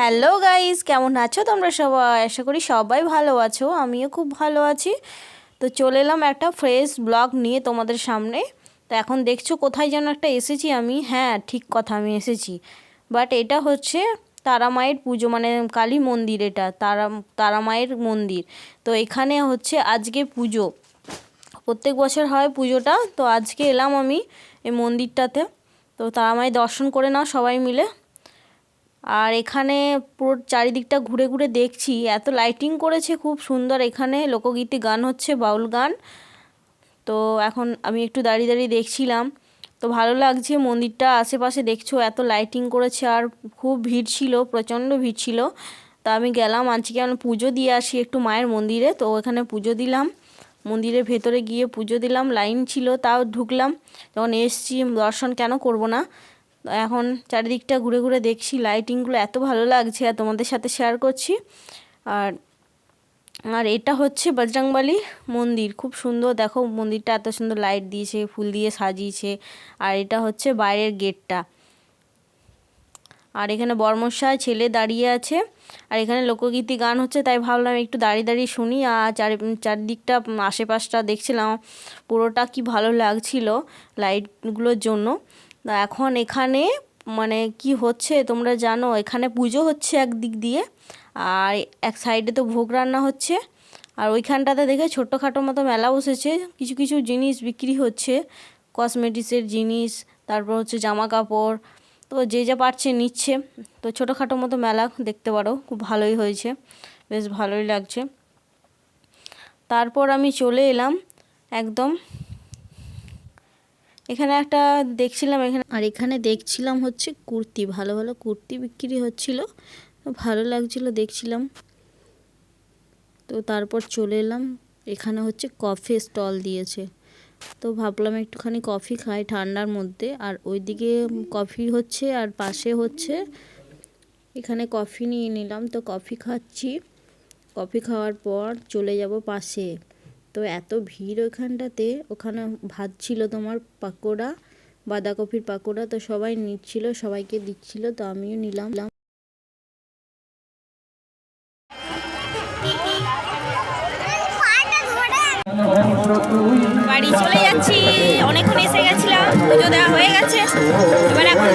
Hello guys, কেমন আছো তোমরা সবাই? আশা করি সবাই ভালো আছো, আমিও খুব ভালো আছি। তো চলে এলাম একটা ফ্রেশ ব্লগ নিয়ে তোমাদের সামনে। তো এখন দেখছ কোথায় যেন একটা এসেছি আমি। হ্যাঁ ঠিক কথা, আমি এসেছি। বাট এটা হচ্ছে তারা মায়ের পুজো মানে কালী মন্দির এটা, তারা তারা মায়ের মন্দির। তো এখানে হচ্ছে আজকে পুজো। প্রত্যেক বছর হয় পুজোটা, তো আজকে এলাম আমি এই মন্দিরটাতে। তো তারা মায়ের দর্শন করে নাও সবাই মিলে। আর এখানে পুরো চারিদিকটা ঘুরে ঘুরে দেখছি। এত লাইটিং করেছে, খুব সুন্দর এখানে। লোকগীতি গান হচ্ছে, বাউল গান। তো এখন আমি একটু দাঁড়িয়ে দাঁড়িয়ে দেখছিলাম। তো ভালো লাগছে মন্দিরটা আশেপাশে দেখছ, এত লাইটিং করেছে। আর খুব ভিড় ছিল, প্রচণ্ড ভিড় ছিল। তা আমি গেলাম আজকে আমি পুজো দিয়ে আসি একটু মায়ের মন্দিরে। তো ওখানে পুজো দিলাম। মন্দিরের ভেতরে গিয়ে পুজো দিলাম, লাইন ছিল, তাও ঢুকলাম। যখন এসছি, দর্শন কেন করব না? এখন চারিদিকটা ঘুরে ঘুরে দেখছি লাইটিংগুলো এত ভালো লাগছে, আর তোমাদের সাথে শেয়ার করছি। আর আর এটা হচ্ছে বজরংবলী মন্দির, খুব সুন্দর। দেখো মন্দিরটা এত সুন্দর লাইট দিয়েছে, ফুল দিয়ে সাজিয়েছে। আর এটা হচ্ছে বাইরের গেটটা আর এখানে বর্মশায় ছেলে দাঁড়িয়ে আছে। আর এখানে লোকগীতি গান হচ্ছে, তাই ভাবলাম একটু দাঁড়িয়ে দাঁড়িয়ে শুনি। আর চারি, চারদিকটা আশেপাশটা দেখছিলাম, পুরোটা কি ভালো লাগছিল লাইটগুলোর জন্য। এখন এখানে মানে কি হচ্ছে তোমরা জানো, এখানে পুজো হচ্ছে একদিক দিয়ে, আর এক সাইডে তো ভোগ রান্না হচ্ছে। আর ওইখানটাতে দেখে ছোটোখাটো মতো মেলা বসেছে, কিছু কিছু জিনিস বিক্রি হচ্ছে, কসমেটিক্সের জিনিস, তারপর হচ্ছে জামা কাপড় তো যে যা পারছে নিচ্ছে। তো ছোটোখাটো মতো মেলা দেখতে পারো, খুব ভালোই হয়েছে, বেশ ভালোই লাগছে। তারপর আমি চলে এলাম একদম এখানে একটা দেখছিলাম, এখানে আর এখানে দেখছিলাম হচ্ছে কুর্তি, ভালো ভালো কুর্তি বিক্রি হচ্ছিল, ভালো লাগছিল দেখছিলাম। তো তারপর চলে এলাম, এখানে হচ্ছে কফি স্টল দিয়েছে। তো ভাবলাম একটুখানি কফি খাই ঠান্ডার মধ্যে। আর ওইদিকে কফি হচ্ছে আর পাশে হচ্ছে এখানে কফি নিয়ে নিলাম। তো কফি খাচ্ছি। কফি খাওয়ার পর চলে যাব পাশে। তো এত ভিড় ওখানটাতে ওখানে ভাত ছিল তোমার পাকোড়া, বাঁধাকপির পাকোড়া তো সবাই নিচ্ছিল, সবাইকে দিচ্ছিল, তো আমিও নিলাম। বাড়ি চলে যাচ্ছি। অনেকক্ষণ এসে গেছিলাম পুজো দেওয়া হয়ে গেছে। এবার এখন